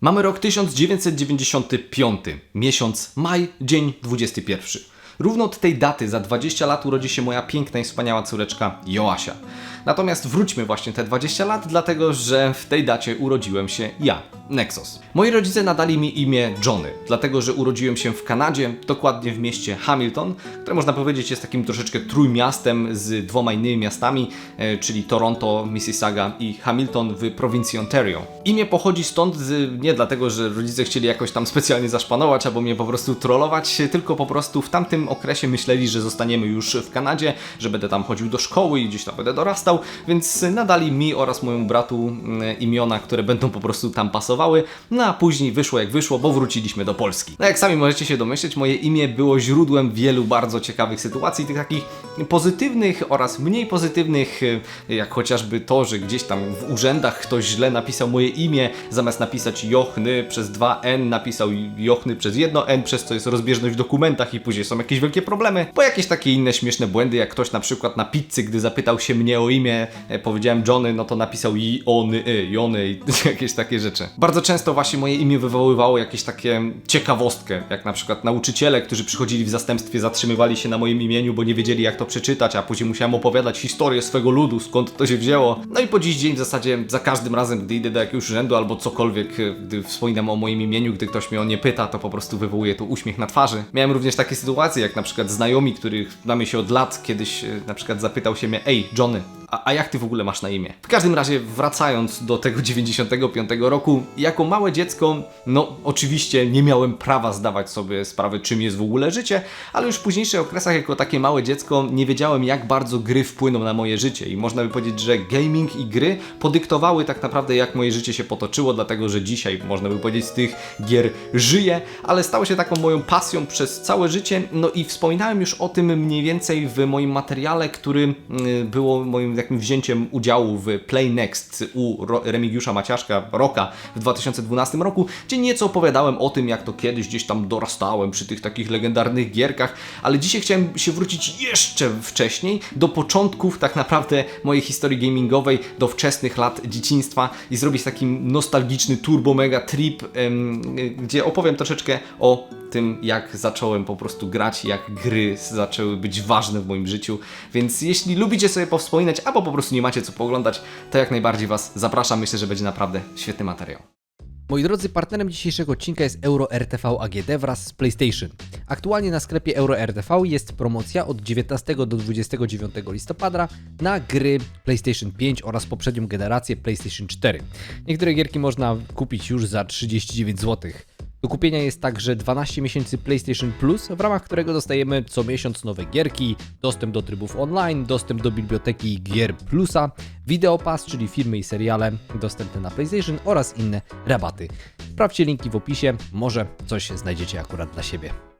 Mamy rok 1995, miesiąc maj, dzień 21. Równo od tej daty za 20 lat urodzi się moja piękna i wspaniała córeczka Joasia. Natomiast wróćmy właśnie te 20 lat, dlatego że w tej dacie urodziłem się ja, Nexus. Moi rodzice nadali mi imię Johnny, dlatego że urodziłem się w Kanadzie, dokładnie w mieście Hamilton, które można powiedzieć jest takim troszeczkę trójmiastem z dwoma innymi miastami, e, czyli Toronto, Mississauga i Hamilton w prowincji Ontario. Imię pochodzi stąd nie dlatego, że rodzice chcieli jakoś tam specjalnie zaszpanować albo mnie po prostu trollować, tylko po prostu w tamtym okresie myśleli, że zostaniemy już w Kanadzie, że będę tam chodził do szkoły i gdzieś tam będę dorastał, więc nadali mi oraz mojemu bratu mm, imiona, które będą po prostu tam pasowały, no a później wyszło jak wyszło, bo wróciliśmy do Polski. No jak sami możecie się domyśleć, moje imię było źródłem wielu bardzo ciekawych sytuacji, tych takich pozytywnych oraz mniej pozytywnych, jak chociażby to, że gdzieś tam w urzędach ktoś źle napisał moje imię, zamiast napisać Jochny przez dwa N, napisał Jochny przez jedno N, przez co jest rozbieżność w dokumentach i później są jakieś wielkie problemy, bo jakieś takie inne śmieszne błędy, jak ktoś na przykład na pizzy, gdy zapytał się mnie o imię, e, powiedziałem Johnny, no to napisał i ony, y, Jony i jakieś takie rzeczy. Bardzo często właśnie moje imię wywoływało jakieś takie ciekawostkę, jak na przykład nauczyciele, którzy przychodzili w zastępstwie, zatrzymywali się na moim imieniu, bo nie wiedzieli jak to przeczytać, a później musiałem opowiadać historię swego ludu, skąd to się wzięło. No i po dziś dzień w zasadzie za każdym razem, gdy idę do jakiegoś urzędu albo cokolwiek, e, gdy wspominam o moim imieniu, gdy ktoś mnie o nie pyta, to po prostu wywołuje to uśmiech na twarzy. Miałem również takie sytuacje, jak na przykład znajomi, których znamy się od lat, kiedyś e, na przykład zapytał się mnie, ej Johnny, a, a jak ty w ogóle masz na imię? W każdym razie, wracając do tego 95 roku, jako małe dziecko, no oczywiście nie miałem prawa zdawać sobie sprawy, czym jest w ogóle życie, ale już w późniejszych okresach, jako takie małe dziecko, nie wiedziałem, jak bardzo gry wpłyną na moje życie. I można by powiedzieć, że gaming i gry podyktowały tak naprawdę, jak moje życie się potoczyło, dlatego że dzisiaj, można by powiedzieć, z tych gier żyję, ale stało się taką moją pasją przez całe życie. No i wspominałem już o tym mniej więcej w moim materiale, który y, było moim takim wzięciem udziału w Play Next u Remigiusza Maciaszka Roka w 2012 roku, gdzie nieco opowiadałem o tym, jak to kiedyś gdzieś tam dorastałem przy tych takich legendarnych gierkach, ale dzisiaj chciałem się wrócić jeszcze wcześniej, do początków tak naprawdę mojej historii gamingowej, do wczesnych lat dzieciństwa i zrobić taki nostalgiczny turbo mega trip, gdzie opowiem troszeczkę o tym, jak zacząłem po prostu grać, jak gry zaczęły być ważne w moim życiu. Więc jeśli lubicie sobie powspominać, albo po prostu nie macie co pooglądać, to jak najbardziej Was zapraszam. Myślę, że będzie naprawdę świetny materiał. Moi drodzy, partnerem dzisiejszego odcinka jest Euro RTV AGD wraz z PlayStation. Aktualnie na sklepie Euro RTV jest promocja od 19 do 29 listopada na gry PlayStation 5 oraz poprzednią generację PlayStation 4. Niektóre gierki można kupić już za 39 zł. Do kupienia jest także 12 miesięcy PlayStation Plus, w ramach którego dostajemy co miesiąc nowe gierki, dostęp do trybów online, dostęp do biblioteki gier Plusa, Videopass, czyli filmy i seriale dostępne na PlayStation oraz inne rabaty. Sprawdźcie linki w opisie, może coś znajdziecie akurat dla siebie.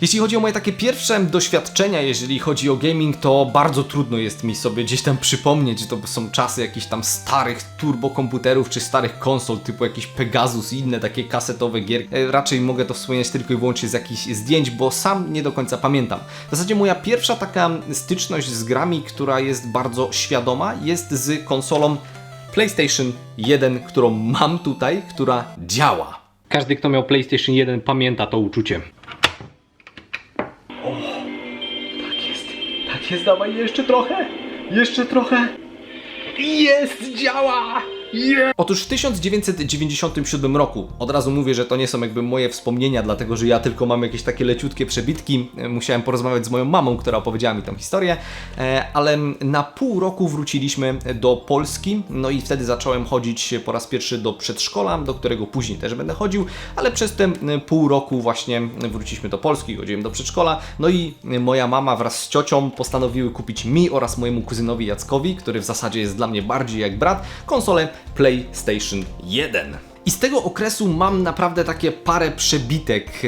Jeśli chodzi o moje takie pierwsze doświadczenia, jeżeli chodzi o gaming, to bardzo trudno jest mi sobie gdzieś tam przypomnieć, że to są czasy jakichś tam starych turbokomputerów czy starych konsol, typu jakiś Pegasus i inne takie kasetowe gier. E, Raczej mogę to wspomnieć tylko i wyłącznie z jakichś zdjęć, bo sam nie do końca pamiętam. W zasadzie moja pierwsza taka styczność z grami, która jest bardzo świadoma, jest z konsolą PlayStation 1, którą mam tutaj, która działa. Każdy, kto miał PlayStation 1, pamięta to uczucie. Jest, dawaj jeszcze trochę, jeszcze trochę. Jest, działa! Yeah! Otóż w 1997 roku, od razu mówię, że to nie są jakby moje wspomnienia, dlatego że ja tylko mam jakieś takie leciutkie przebitki. E, Musiałem porozmawiać z moją mamą, która opowiedziała mi tą historię, e, ale na pół roku wróciliśmy do Polski, no i wtedy zacząłem chodzić po raz pierwszy do przedszkola, do którego później też będę chodził, ale przez te e, pół roku właśnie wróciliśmy do Polski, chodziłem do przedszkola, no i moja mama wraz z ciocią postanowiły kupić mi oraz mojemu kuzynowi Jackowi, który w zasadzie jest dla mnie bardziej jak brat, konsolę PlayStation 1. I z tego okresu mam naprawdę takie parę przebitek,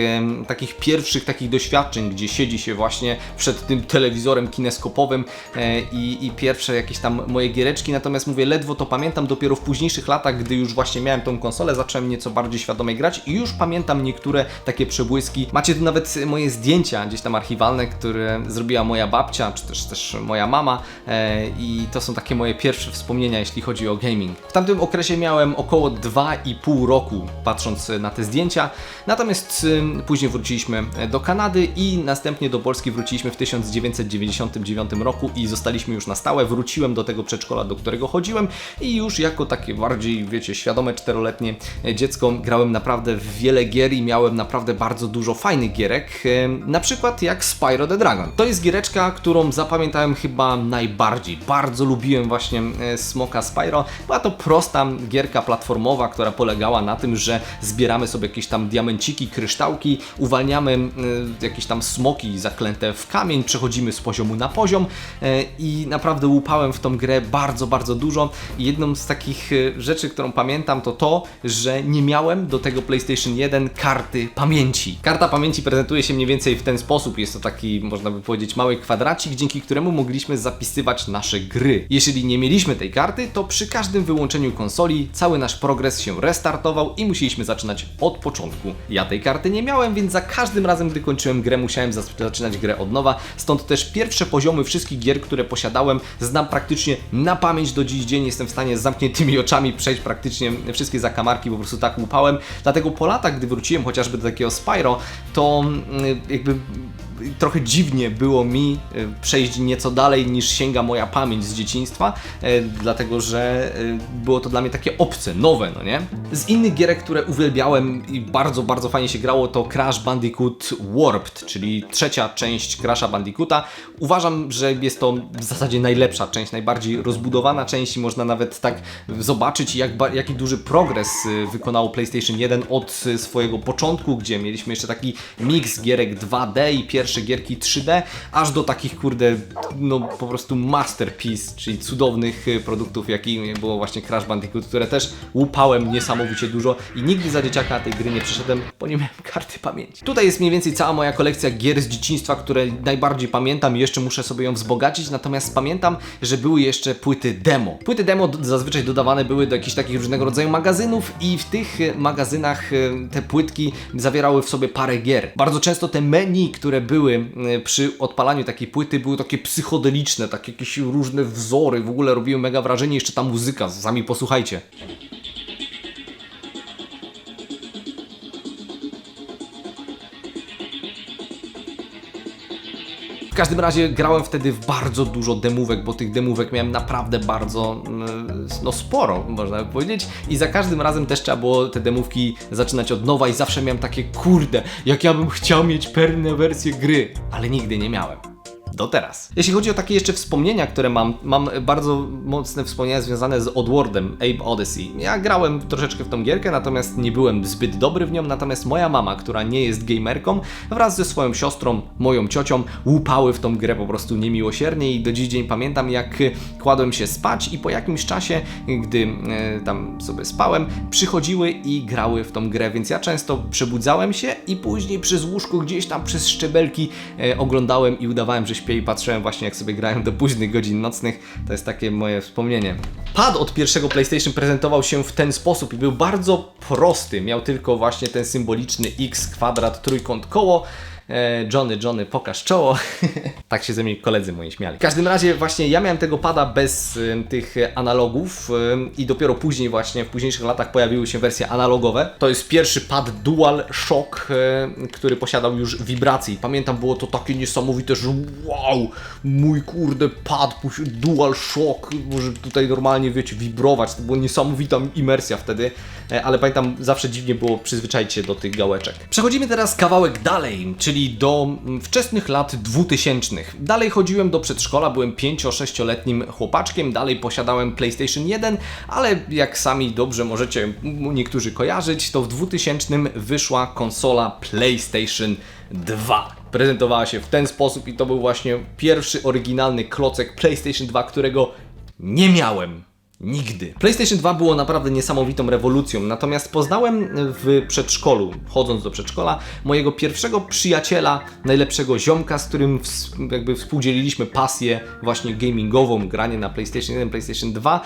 takich pierwszych takich doświadczeń, gdzie siedzi się właśnie przed tym telewizorem kineskopowym e, i, i pierwsze jakieś tam moje giereczki, natomiast mówię, ledwo to pamiętam, dopiero w późniejszych latach, gdy już właśnie miałem tą konsolę, zacząłem nieco bardziej świadomie grać i już pamiętam niektóre takie przebłyski. Macie tu nawet moje zdjęcia gdzieś tam archiwalne, które zrobiła moja babcia, czy też, też moja mama e, i to są takie moje pierwsze wspomnienia, jeśli chodzi o gaming. W tamtym okresie miałem około 2,5 pół roku, patrząc na te zdjęcia. Natomiast później wróciliśmy do Kanady i następnie do Polski wróciliśmy w 1999 roku i zostaliśmy już na stałe. Wróciłem do tego przedszkola, do którego chodziłem i już jako takie bardziej, wiecie, świadome czteroletnie dziecko grałem naprawdę w wiele gier i miałem naprawdę bardzo dużo fajnych gierek, e, na przykład jak Spyro the Dragon. To jest giereczka, którą zapamiętałem chyba najbardziej. Bardzo lubiłem właśnie e, Smoka Spyro. Była to prosta gierka platformowa, która polegała na tym, że zbieramy sobie jakieś tam diamenciki, kryształki, uwalniamy e, jakieś tam smoki zaklęte w kamień, przechodzimy z poziomu na poziom e, i naprawdę łupałem w tą grę bardzo, bardzo dużo. I jedną z takich e, rzeczy, którą pamiętam, to to, że nie miałem do tego PlayStation 1 karty pamięci. Karta pamięci prezentuje się mniej więcej w ten sposób. Jest to taki, można by powiedzieć, mały kwadracik, dzięki któremu mogliśmy zapisywać nasze gry. Jeżeli nie mieliśmy tej karty, to przy każdym wyłączeniu konsoli cały nasz progres się restartował i musieliśmy zaczynać od początku. Ja tej karty nie miałem, więc za każdym razem, gdy kończyłem grę, musiałem zaczynać grę od nowa. Stąd też pierwsze poziomy wszystkich gier, które posiadałem, znam praktycznie na pamięć do dziś dzień. Jestem w stanie z zamkniętymi oczami przejść praktycznie wszystkie zakamarki, po prostu tak łupałem. Dlatego po latach, gdy wróciłem chociażby do takiego Spyro, to mm, jakby trochę dziwnie było mi y, przejść nieco dalej niż sięga moja pamięć z dzieciństwa, y, dlatego że y, było to dla mnie takie obce, nowe, no nie? Z innych gierek, które uwielbiałem i bardzo, bardzo fajnie się grało, to Crash Bandicoot Warped, czyli trzecia część Crasha Bandicoota. Uważam, że jest to w zasadzie najlepsza część, najbardziej rozbudowana część i można nawet tak zobaczyć, jak, jaki duży progres wykonało PlayStation 1 od swojego początku, gdzie mieliśmy jeszcze taki miks gierek 2D i pierwsze gierki 3D, aż do takich, kurde, no po prostu masterpiece, czyli cudownych y, produktów, jakim było właśnie Crash Bandicoot, które też łupałem niesamowicie dużo i nigdy za dzieciaka tej gry nie przeszedłem, bo nie miałem karty pamięci. Tutaj jest mniej więcej cała moja kolekcja gier z dzieciństwa, które najbardziej pamiętam i jeszcze muszę sobie ją wzbogacić, natomiast pamiętam, że były jeszcze płyty demo. Płyty demo zazwyczaj dodawane były do jakichś takich różnego rodzaju magazynów i w tych e, magazynach e, te płytki zawierały w sobie parę gier. Bardzo często te menu, które były e, przy odpalaniu takiej płyty były takie psychodeliczne, takie jakieś różne wzory, w ogóle robiły mega wrażenie, jeszcze ta muzyka, sami posłuchajcie. Każdym razie grałem wtedy w bardzo dużo demówek, bo tych demówek miałem naprawdę bardzo mm, no sporo, można powiedzieć. I za każdym razem też trzeba było te demówki zaczynać od nowa i zawsze miałem takie kurde, jak ja bym chciał mieć pewne wersje gry, ale nigdy nie miałem. Do teraz. Jeśli chodzi o takie jeszcze wspomnienia, które mam, mam bardzo mocne wspomnienia związane z Oddworldem, Abe Odyssey. Ja grałem troszeczkę w tą gierkę, natomiast nie byłem zbyt dobry w nią, natomiast moja mama, która nie jest gamerką, wraz ze swoją siostrą, moją ciocią, łupały w tą grę po prostu niemiłosiernie i do dziś dzień pamiętam, jak kładłem się spać i po jakimś czasie, gdy e, tam sobie spałem, przychodziły i grały w tą grę, więc ja często przebudzałem się i później przez łóżko gdzieś tam przez szczebelki e, oglądałem i udawałem, że śpię i patrzyłem właśnie jak sobie grają do późnych godzin nocnych. To jest takie moje wspomnienie. Pad od pierwszego PlayStation prezentował się w ten sposób i był bardzo prosty. Miał tylko właśnie ten symboliczny X, kwadrat, trójkąt, koło. E, Johnny, Johnny, pokaż czoło. tak się ze mnie koledzy moi śmiali. W każdym razie właśnie ja miałem tego pada bez tych analogów i dopiero później właśnie w późniejszych latach pojawiły się wersje analogowe. To jest pierwszy pad Dual Shock, y, który posiadał już wibracje. I Pamiętam było to takie niesamowite, że wow, mój kurde pad Dual Shock, może tutaj normalnie wiecie wibrować. To była niesamowita imersja wtedy, e, ale pamiętam zawsze dziwnie było przyzwyczaić się do tych gałeczek. Przechodzimy teraz kawałek dalej, czyli do mm, wczesnych lat 2000. Dalej chodziłem do przedszkola, byłem 5-6-letnim chłopaczkiem, dalej posiadałem PlayStation 1, ale jak sami dobrze możecie niektórzy kojarzyć, to w 2000 wyszła konsola PlayStation 2. Prezentowała się w ten sposób i to był właśnie pierwszy oryginalny klocek PlayStation 2, którego nie miałem. Nigdy. PlayStation 2 było naprawdę niesamowitą rewolucją, natomiast poznałem w przedszkolu, chodząc do przedszkola, mojego pierwszego przyjaciela, najlepszego ziomka, z którym jakby współdzieliliśmy pasję właśnie gamingową, granie na PlayStation 1, PlayStation 2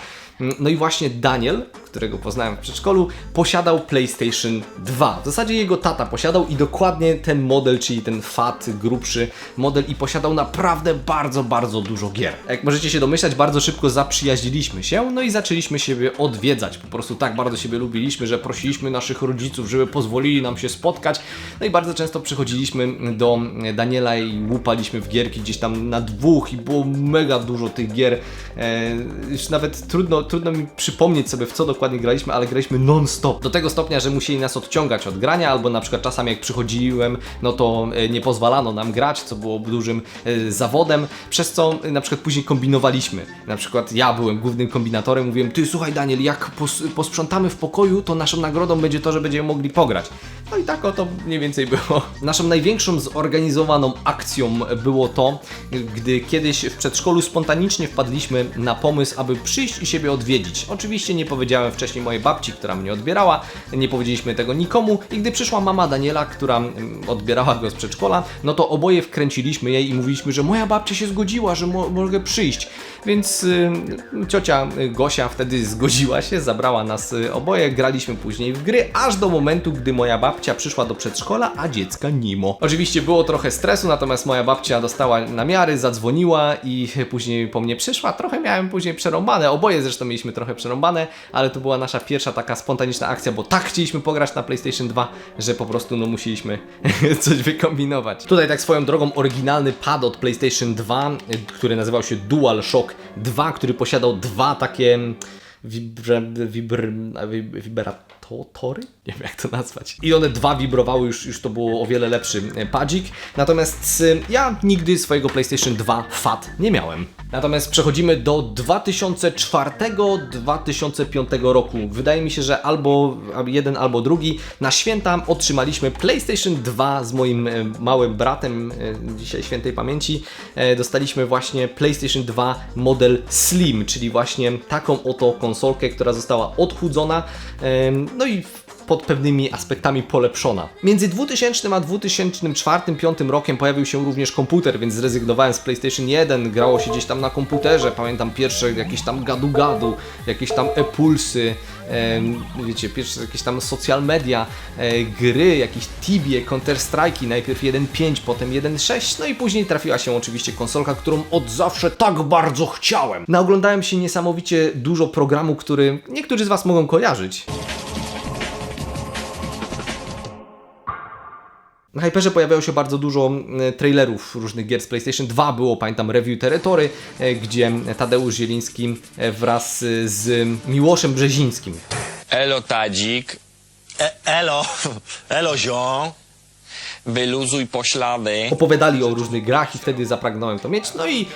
No i właśnie Daniel, którego poznałem w przedszkolu, posiadał PlayStation 2. W zasadzie jego tata posiadał i dokładnie ten model, czyli ten fat, grubszy model i posiadał naprawdę bardzo, bardzo dużo gier. Jak możecie się domyślać, bardzo szybko zaprzyjaźniliśmy się, no i zaczęliśmy siebie odwiedzać. Po prostu tak bardzo siebie lubiliśmy, że prosiliśmy naszych rodziców, żeby pozwolili nam się spotkać. No i bardzo często przychodziliśmy do Daniela i łupaliśmy w gierki gdzieś tam na dwóch i było mega dużo tych gier. E, już nawet trudno, trudno mi przypomnieć sobie w co dokładnie graliśmy, ale graliśmy non-stop. Do tego stopnia, że musieli nas odciągać od grania, albo na przykład czasami jak przychodziłem, no to e, nie pozwalano nam grać, co było dużym e, zawodem, przez co e, na przykład później kombinowaliśmy. Na przykład ja byłem głównym kombinatorem, mówiłem, ty słuchaj Daniel, jak pos posprzątamy w pokoju, to naszą nagrodą będzie to, że będziemy mogli pograć. No i tak oto mniej więcej było. Naszą największą zorganizowaną akcją było to, gdy kiedyś w przedszkolu spontanicznie wpadliśmy na pomysł, aby przyjść i siebie odwiedzić. Oczywiście nie powiedziałem wcześniej mojej babci, która mnie odbierała, nie powiedzieliśmy tego nikomu i gdy przyszła mama Daniela, która mm, odbierała go z przedszkola, no to oboje wkręciliśmy jej i mówiliśmy, że moja babcia się zgodziła, że mo mogę przyjść. Więc y, ciocia Gosia wtedy zgodziła się, zabrała nas y, oboje, graliśmy później w gry, aż do momentu, gdy moja babcia przyszła do przedszkola, a dziecka Nimo. Oczywiście było trochę stresu, natomiast moja babcia dostała namiary, zadzwoniła i później po mnie przyszła. Trochę miałem później przerąbane, oboje zresztą mieliśmy trochę przerąbane, ale to była nasza pierwsza taka spontaniczna akcja, bo tak chcieliśmy pograć na PlayStation 2, że po prostu no musieliśmy coś wykombinować. Tutaj tak swoją drogą oryginalny pad od PlayStation 2, y, który nazywał się DualShock 2, który posiadał dwa takie wibr, wibr, wib- wibratory? Nie wiem jak to nazwać. I one dwa wibrowały, już, już to było o wiele lepszy e, padzik. Natomiast y, ja nigdy swojego PlayStation 2 FAT nie miałem. Natomiast przechodzimy do 2004-2005 roku. Wydaje mi się, że albo jeden, albo drugi. Na święta otrzymaliśmy PlayStation 2 z moim e, małym bratem, e, dzisiaj świętej pamięci. E, Dostaliśmy właśnie PlayStation 2 model Slim, czyli właśnie taką oto konsolkę, która została odchudzona. No i pod pewnymi aspektami polepszona. Między 2000 a 2004-2005 rokiem pojawił się również komputer, więc zrezygnowałem z PlayStation 1, grało się gdzieś tam na komputerze, pamiętam pierwsze jakieś tam gadu-gadu, jakieś tam e-pulsy, em, wiecie, pierwsze jakieś tam social media, e, gry, jakieś Tibie, Counter-Strike'i, najpierw 1.5, potem 1.6, no i później trafiła się oczywiście konsolka, którą od zawsze tak bardzo chciałem. Naoglądałem się niesamowicie dużo programu, który niektórzy z Was mogą kojarzyć. Na Hyperze pojawiało się bardzo dużo trailerów różnych gier z PlayStation 2. Było, pamiętam, Review Territory, e, gdzie Tadeusz Zieliński e, wraz e, z Miłoszem Brzezińskim Elo Tadzik, E, elo, elo ziom. Wyluzuj poślady. opowiadali o różnych grach i wtedy zapragnąłem to mieć. No i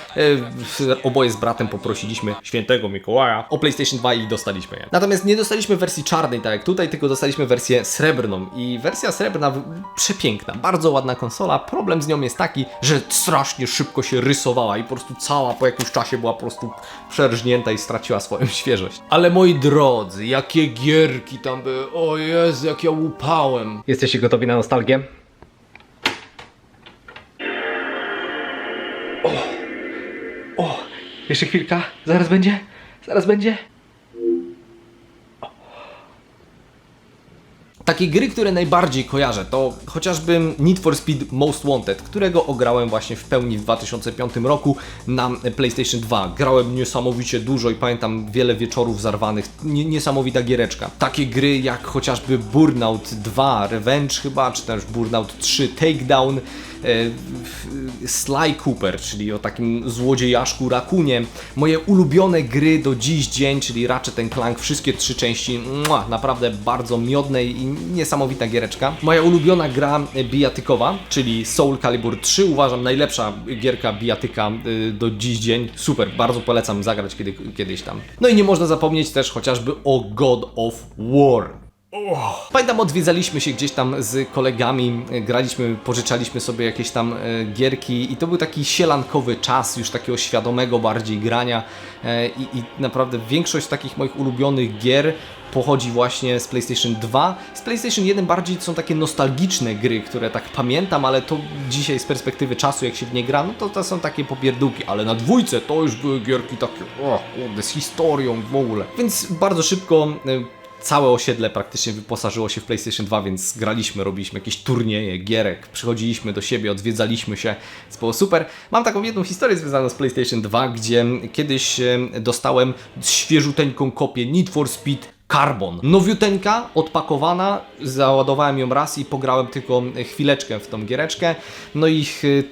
e, oboje z bratem poprosiliśmy świętego Mikołaja o PlayStation 2 i dostaliśmy je. Natomiast nie dostaliśmy wersji czarnej, tak jak tutaj, tylko dostaliśmy wersję srebrną. I wersja srebrna przepiękna, bardzo ładna konsola. Problem z nią jest taki, że strasznie szybko się rysowała i po prostu cała po jakimś czasie była po prostu przerżnięta i straciła swoją świeżość. Ale moi drodzy, jakie gierki tam były. O Jezu, jak ja łupałem. Jesteście gotowi na nostalgię? Jeszcze chwilka, zaraz będzie, zaraz będzie. Takie gry, które najbardziej kojarzę, to chociażby Need for Speed Most Wanted, którego ograłem właśnie w pełni w 2005 roku na PlayStation 2. Grałem niesamowicie dużo i pamiętam wiele wieczorów zarwanych, Nie, niesamowita giereczka. Takie gry jak chociażby Burnout 2, Revenge chyba, czy też Burnout 3, Takedown, Sly Cooper, czyli o takim złodziejaszku rakunie. Moje ulubione gry do dziś dzień, czyli Ratchet Clank, wszystkie trzy części, mua, naprawdę bardzo miodne i niesamowita giereczka. Moja ulubiona gra e, bijatykowa, czyli Soul Calibur 3, uważam najlepsza gierka bijatyka y, do dziś dzień. Super, bardzo polecam zagrać kiedy, kiedyś tam. No i nie można zapomnieć też chociażby o God of War. Pamiętam, odwiedzaliśmy się gdzieś tam z kolegami, e, graliśmy, pożyczaliśmy sobie jakieś tam e, gierki i to był taki sielankowy czas już takiego świadomego bardziej grania e, i, i naprawdę większość takich moich ulubionych gier pochodzi właśnie z PlayStation 2. Z PlayStation 1 bardziej są takie nostalgiczne gry, które tak pamiętam, ale to dzisiaj z perspektywy czasu, jak się w nie gra, no to to są takie popierdółki, ale na dwójce to już były gierki takie, o kurde, z historią w ogóle. Więc bardzo szybko y, całe osiedle praktycznie wyposażyło się w PlayStation 2, więc graliśmy, robiliśmy jakieś turnieje, gierek, przychodziliśmy do siebie, odwiedzaliśmy się, to było super. Mam taką jedną historię związaną z PlayStation 2, gdzie kiedyś dostałem świeżuteńką kopię Need for Speed Carbon. Nowiuteńka, odpakowana, załadowałem ją raz i pograłem tylko chwileczkę w tą giereczkę. No i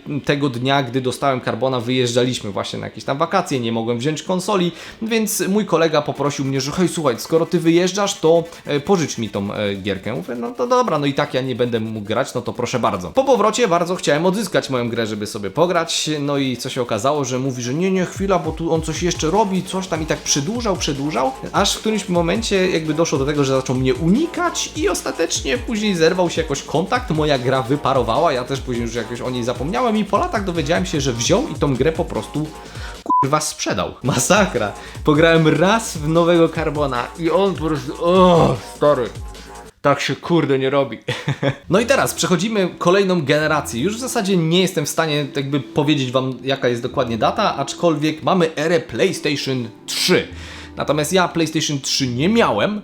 e, tego dnia, gdy dostałem Carbona, wyjeżdżaliśmy właśnie na jakieś tam wakacje, nie mogłem wziąć konsoli, więc mój kolega poprosił mnie, że hej, słuchaj, skoro ty wyjeżdżasz, to e, pożycz mi tą e, gierkę. Mówię, no to dobra, no i tak ja nie będę mógł grać, no to proszę bardzo. Po powrocie bardzo chciałem odzyskać moją grę, żeby sobie pograć, no i co się okazało, że mówi, że nie, nie, chwila, bo tu on coś jeszcze robi, coś tam i tak przedłużał, przedłużał, aż w którymś momencie jakby doszło do tego, że zaczął mnie unikać i ostatecznie później zerwał się jakoś kontakt, moja gra wyparowała, ja też później już jakoś o niej zapomniałem i po latach dowiedziałem się, że wziął i tą grę po prostu kurwa sprzedał. Masakra. Pograłem raz w nowego Carbona i on po prostu, o stary. Tak się kurde nie robi. No i teraz przechodzimy kolejną generację. Już w zasadzie nie jestem w stanie jakby powiedzieć wam jaka jest dokładnie data, aczkolwiek mamy erę PlayStation 3. Natomiast ja PlayStation 3 nie miałem,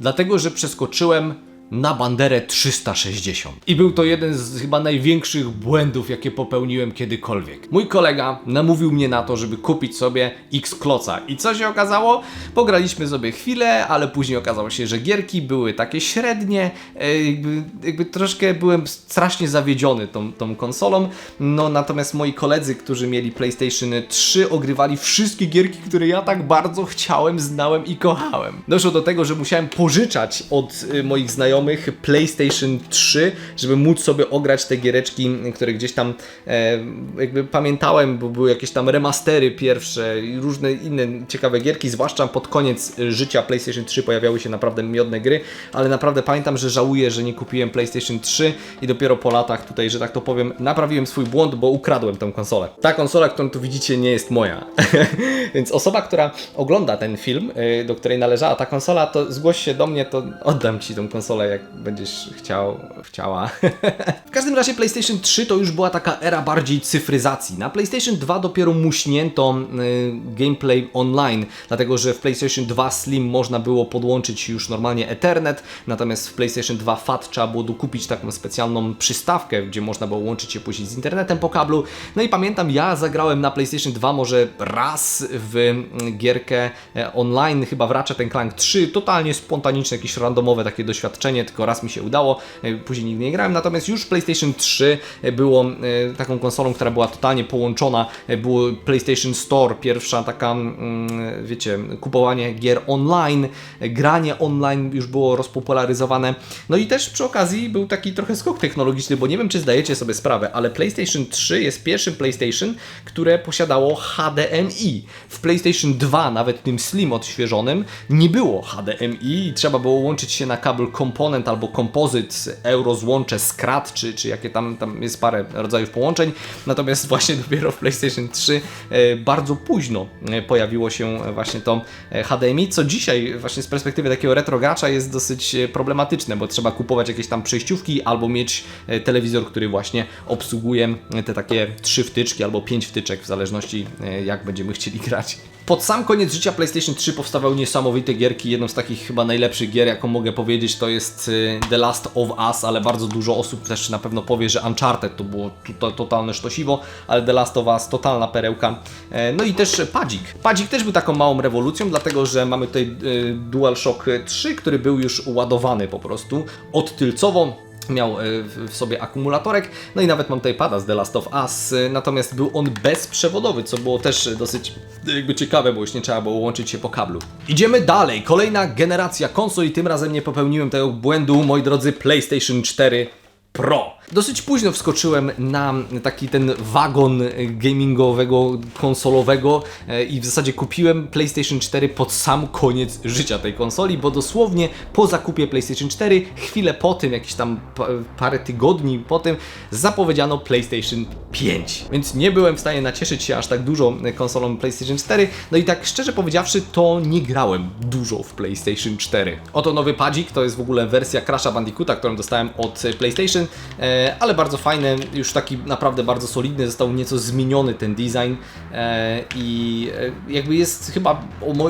dlatego że przeskoczyłem na banderę 360. I był to jeden z chyba największych błędów, jakie popełniłem kiedykolwiek. Mój kolega namówił mnie na to, żeby kupić sobie X-Kloca. I co się okazało? Pograliśmy sobie chwilę, ale później okazało się, że gierki były takie średnie. e, Jakby, jakby troszkę byłem strasznie zawiedziony tą, tą konsolą. No natomiast moi koledzy, którzy mieli PlayStation 3, ogrywali wszystkie gierki, które ja tak bardzo chciałem, znałem i kochałem. Doszło do tego, że musiałem pożyczać od y, moich znajomych PlayStation 3, żeby móc sobie ograć te giereczki, które gdzieś tam e, jakby pamiętałem, bo były jakieś tam remastery pierwsze i różne inne ciekawe gierki, zwłaszcza pod koniec życia PlayStation 3 pojawiały się naprawdę miodne gry, ale naprawdę pamiętam, że żałuję, że nie kupiłem PlayStation 3 i dopiero po latach tutaj, że tak to powiem, naprawiłem swój błąd, bo ukradłem tę konsolę. Ta konsola, którą tu widzicie, nie jest moja. Więc osoba, która ogląda ten film, y, do której należała ta konsola, to zgłoś się do mnie, to oddam Ci tą konsolę, jak będziesz chciał, chciała. w każdym razie PlayStation 3 to już była taka era bardziej cyfryzacji. Na PlayStation 2 dopiero muśnięto y, gameplay online, dlatego że w PlayStation 2 Slim można było podłączyć już normalnie Ethernet, natomiast w PlayStation 2 FAT trzeba było dokupić taką specjalną przystawkę, gdzie można było łączyć się później z internetem po kablu. No i pamiętam, ja zagrałem na PlayStation 2 może raz w mm, gierkę e, online, chyba w Ratchet Clank 3, totalnie spontaniczne, jakieś randomowe takie doświadczenie, tylko raz mi się udało, e, później nigdy nie grałem, natomiast już PlayStation 3 było e, taką konsolą, która była totalnie połączona, e, było PlayStation Store, pierwsza taka, mm, wiecie, kupowanie gier online, e, granie online już było rozpopularyzowane, no i też przy okazji był taki trochę skok technologiczny, bo nie wiem, czy zdajecie sobie sprawę, ale PlayStation 3 jest pierwszym PlayStation, które posiadało HDMI. W PlayStation 2, nawet tym Slim odświeżonym, nie było HDMI i trzeba było łączyć się na kabel komponent albo kompozyt, eurozłącze, SCRAT, czy, czy jakie tam, tam jest parę rodzajów połączeń. Natomiast właśnie dopiero w PlayStation 3 e, bardzo późno e, pojawiło się właśnie to e, HDMI, co dzisiaj właśnie z perspektywy takiego retrogracza jest dosyć problematyczne, bo trzeba kupować jakieś tam przejściówki albo mieć telewizor, który właśnie obsługuje te takie trzy wtyczki albo pięć wtyczek, w zależności jak będziemy chcieli grać. Pod sam koniec życia PlayStation 3 powstawały niesamowite gierki. Jedną z takich chyba najlepszych gier, jaką mogę powiedzieć, to jest e, The Last of Us, ale bardzo dużo osób też na pewno powie, że Uncharted to było to, totalne sztosiwo, ale The Last of Us totalna perełka. E, No i też Padzik. Padzik też był taką małą rewolucją, dlatego że mamy tutaj e, DualShock 3, który był już ładowany po prostu odtylcowo miał e, w sobie akumulatorek, no i nawet mam tutaj pada z The Last of Us, e, natomiast był on bezprzewodowy, co było też dosyć e, jakby ciekawe, bo już nie trzeba było łączyć się po kablu. Idziemy dalej, kolejna generacja konsol i tym razem nie popełniłem tego błędu, moi drodzy, PlayStation 4 Pro. Dosyć późno wskoczyłem na taki ten wagon gamingowego, konsolowego e, i w zasadzie kupiłem PlayStation 4 pod sam koniec życia tej konsoli, bo dosłownie po zakupie PlayStation 4, chwilę po tym, jakieś tam pa- parę tygodni po tym, zapowiedziano PlayStation 5. Więc nie byłem w stanie nacieszyć się aż tak dużo konsolą PlayStation 4. No i tak szczerze powiedziawszy, to nie grałem dużo w PlayStation 4. Oto nowy padzik, to jest w ogóle wersja Crash'a Bandicoota, którą dostałem od PlayStation, e, ale bardzo fajny, już taki naprawdę bardzo solidny, został nieco zmieniony ten design. E, i e, jakby jest chyba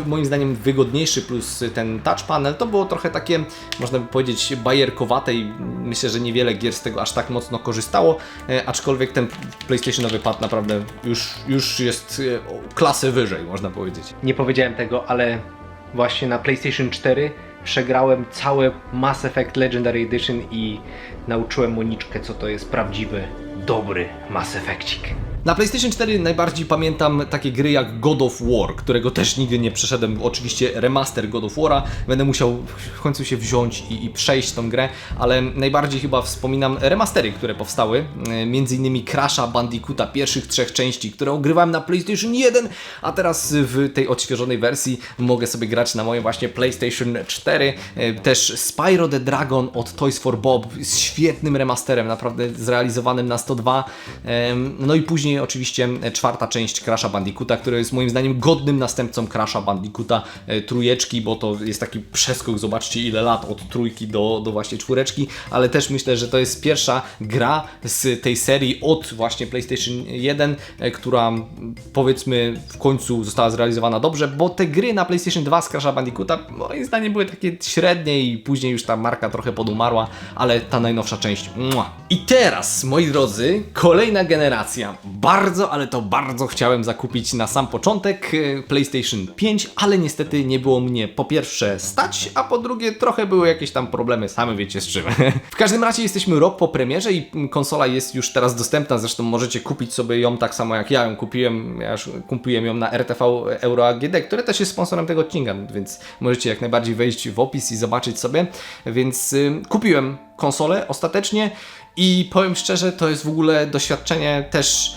moim zdaniem wygodniejszy, plus ten touch panel, to było trochę takie, można by powiedzieć, bajerkowate i myślę, że niewiele gier z tego aż tak mocno korzystało, e, aczkolwiek ten PlayStationowy pad naprawdę już, już jest e, o klasę wyżej, można powiedzieć. Nie powiedziałem tego, ale właśnie na PlayStation 4 przegrałem całe Mass Effect Legendary Edition i nauczyłem Moniczkę, co to jest prawdziwy, dobry Mass Effectik. Na PlayStation 4 najbardziej pamiętam takie gry jak God of War, którego też nigdy nie przeszedłem. Oczywiście remaster God of War'a. Będę musiał w końcu się wziąć i, i przejść tą grę, ale najbardziej chyba wspominam remastery, które powstały. E, Między innymi Crash'a Bandicoota, pierwszych trzech części, które ogrywałem na PlayStation 1, a teraz w tej odświeżonej wersji mogę sobie grać na moim właśnie PlayStation 4. E, Też Spyro the Dragon od Toys for Bob z świetnym remasterem, naprawdę zrealizowanym na 102. Em, No i później oczywiście czwarta część Crash'a Bandicoota, który jest moim zdaniem godnym następcą Crash'a Bandicoota e, trójeczki, bo to jest taki przeskok, zobaczcie ile lat od trójki do, do właśnie czwóreczki, ale też myślę, że to jest pierwsza gra z tej serii od właśnie PlayStation 1, e, która powiedzmy w końcu została zrealizowana dobrze, bo te gry na PlayStation 2 z Crash'a Bandicoota moim zdaniem były takie średnie i później już ta marka trochę podumarła, ale ta najnowsza część. Mua. I teraz, moi drodzy, kolejna generacja. Bardzo, ale to bardzo chciałem zakupić na sam początek e, PlayStation 5, ale niestety nie było mnie po pierwsze stać, a po drugie trochę były jakieś tam problemy, sami wiecie z czym. w każdym razie jesteśmy rok po premierze i konsola jest już teraz dostępna, zresztą możecie kupić sobie ją tak samo jak ja ją kupiłem, ja już kupiłem ją na RTV Euro AGD, które też jest sponsorem tego odcinka, więc możecie jak najbardziej wejść w opis i zobaczyć sobie, więc y, kupiłem konsolę ostatecznie i powiem szczerze, to jest w ogóle doświadczenie też,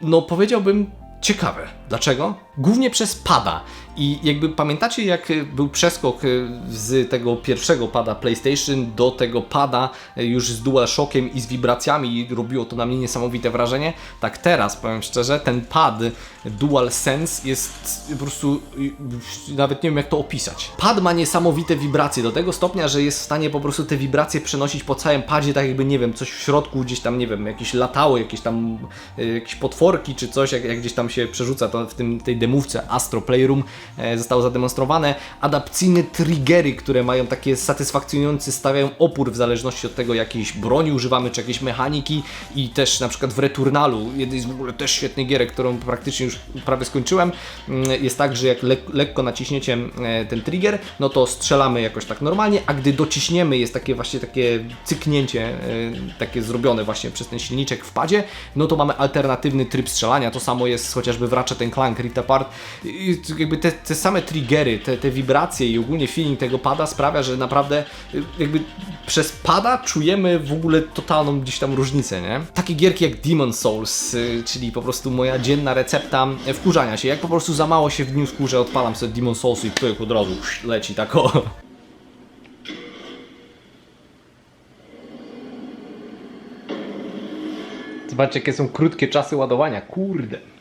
no powiedziałbym, ciekawe. Dlaczego? Głównie przez pada. I jakby pamiętacie, jak y, był przeskok y, z tego pierwszego pada PlayStation do tego pada y, już z DualShockiem i z wibracjami i robiło to na mnie niesamowite wrażenie. Tak teraz, powiem szczerze, ten pad DualSense jest po prostu, nawet nie wiem jak to opisać. Pad ma niesamowite wibracje do tego stopnia, że jest w stanie po prostu te wibracje przenosić po całym padzie, tak jakby, nie wiem, coś w środku gdzieś tam, nie wiem, jakieś latały, jakieś tam, jakieś potworki czy coś, jak, jak gdzieś tam się przerzuca, to w tym, tej demówce Astro Playroom e, zostało zademonstrowane. Adapcyjne triggery, które mają takie satysfakcjonujące, stawiają opór w zależności od tego, jakiejś broni używamy, czy jakiejś mechaniki i też na przykład w Returnalu, jednej z w ogóle też świetnych gierek, którą praktycznie już prawie skończyłem, mm, jest tak, że jak le lekko naciśniecie e, ten trigger, no to strzelamy jakoś tak normalnie, a gdy dociśniemy, jest takie właśnie takie cyknięcie, e, takie zrobione właśnie przez ten silniczek w padzie, no to mamy alternatywny tryb strzelania, to samo jest chociażby w Ratchet Clank Rift Apart, jakby te, te same triggery, te, te wibracje i ogólnie feeling tego pada sprawia, że naprawdę y, jakby przez pada czujemy w ogóle totalną gdzieś tam różnicę, nie? Takie gierki jak Demon Souls, y, czyli po prostu moja dzienna recepta wkurzania się. Jak po prostu za mało się w dniu skurzę, odpalam sobie Demon Souls i pyk od razu leci tak o. Zobaczcie, jakie są krótkie czasy ładowania, kurde.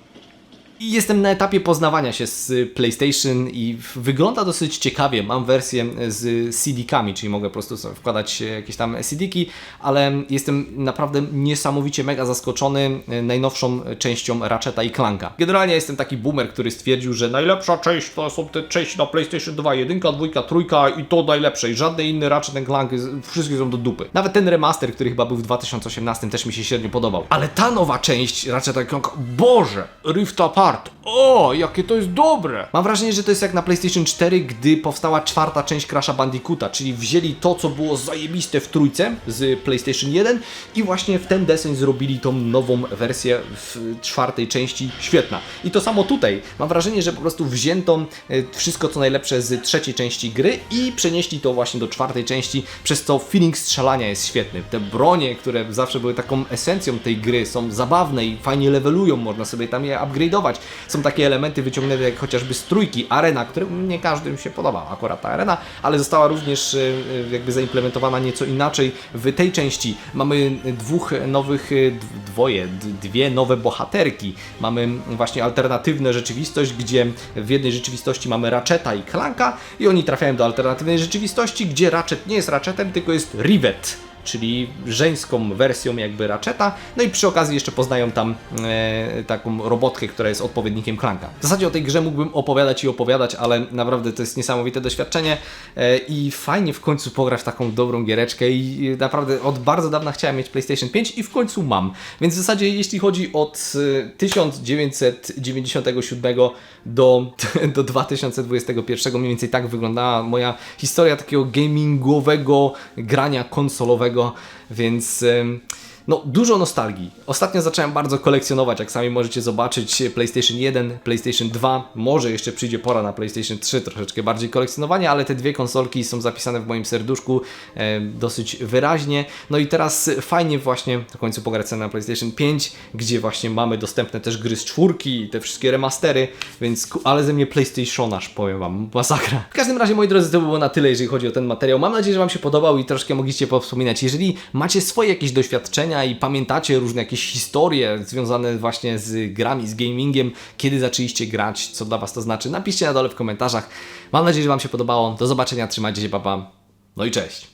Jestem na etapie poznawania się z PlayStation i wygląda dosyć ciekawie. Mam wersję z CD-kami, czyli mogę po prostu wkładać jakieś tam CD-ki, ale jestem naprawdę niesamowicie mega zaskoczony najnowszą częścią Ratcheta i Clanka. Generalnie jestem taki boomer, który stwierdził, że najlepsza część to są te części na PlayStation 2, jedynka, dwójka, trójka i to najlepsze i żadne inne Ratchet Clank, wszystkie są do dupy. Nawet ten remaster, który chyba był w 2018 też mi się średnio podobał. Ale ta nowa część Ratchet Clank, Boże, Rift Apart, Start! O, jakie to jest dobre! Mam wrażenie, że to jest jak na PlayStation 4, gdy powstała czwarta część Crash'a Bandicoota, czyli wzięli to, co było zajebiste w trójce z PlayStation 1 i właśnie w ten deseń zrobili tą nową wersję w czwartej części. Świetna. I to samo tutaj. Mam wrażenie, że po prostu wzięto e, wszystko, co najlepsze z trzeciej części gry i przenieśli to właśnie do czwartej części, przez co feeling strzelania jest świetny. Te bronie, które zawsze były taką esencją tej gry, są zabawne i fajnie levelują, można sobie tam je upgrade'ować. Są takie elementy wyciągnięte jak chociażby z trójki, arena, które nie każdym się podoba, akurat ta arena, ale została również e, e, jakby zaimplementowana nieco inaczej w tej części. Mamy dwóch nowych, e, dwoje, dwie nowe bohaterki. Mamy właśnie alternatywną rzeczywistość, gdzie w jednej rzeczywistości mamy Ratcheta i Clanka i oni trafiają do alternatywnej rzeczywistości, gdzie Ratchet nie jest Ratchetem, tylko jest Rivet czyli żeńską wersją jakby Ratcheta, no i przy okazji jeszcze poznają tam e, taką robotkę, która jest odpowiednikiem Clanka. W zasadzie o tej grze mógłbym opowiadać i opowiadać, ale naprawdę to jest niesamowite doświadczenie e, i fajnie w końcu pograć taką dobrą giereczkę i e, naprawdę od bardzo dawna chciałem mieć PlayStation 5 i w końcu mam. Więc w zasadzie jeśli chodzi od e, 1997 do, do 2021 mniej więcej tak wyglądała moja historia takiego gamingowego grania konsolowego, więc no dużo nostalgii. Ostatnio zacząłem bardzo kolekcjonować, jak sami możecie zobaczyć, PlayStation 1, PlayStation 2, może jeszcze przyjdzie pora na PlayStation 3, troszeczkę bardziej kolekcjonowania, ale te dwie konsolki są zapisane w moim serduszku e, dosyć wyraźnie. No i teraz fajnie właśnie w końcu pograć na PlayStation 5, gdzie właśnie mamy dostępne też gry z czwórki te wszystkie remastery, więc ale ze mnie PlayStationarz, powiem Wam, masakra. W każdym razie, moi drodzy, to było na tyle, jeżeli chodzi o ten materiał. Mam nadzieję, że Wam się podobał i troszkę mogliście powspominać. Jeżeli macie swoje jakieś doświadczenia i pamiętacie różne jakieś historie związane właśnie z grami, z gamingiem, kiedy zaczęliście grać, co dla Was to znaczy, napiszcie na dole w komentarzach. Mam nadzieję, że Wam się podobało. Do zobaczenia, trzymajcie się, papa. No i cześć.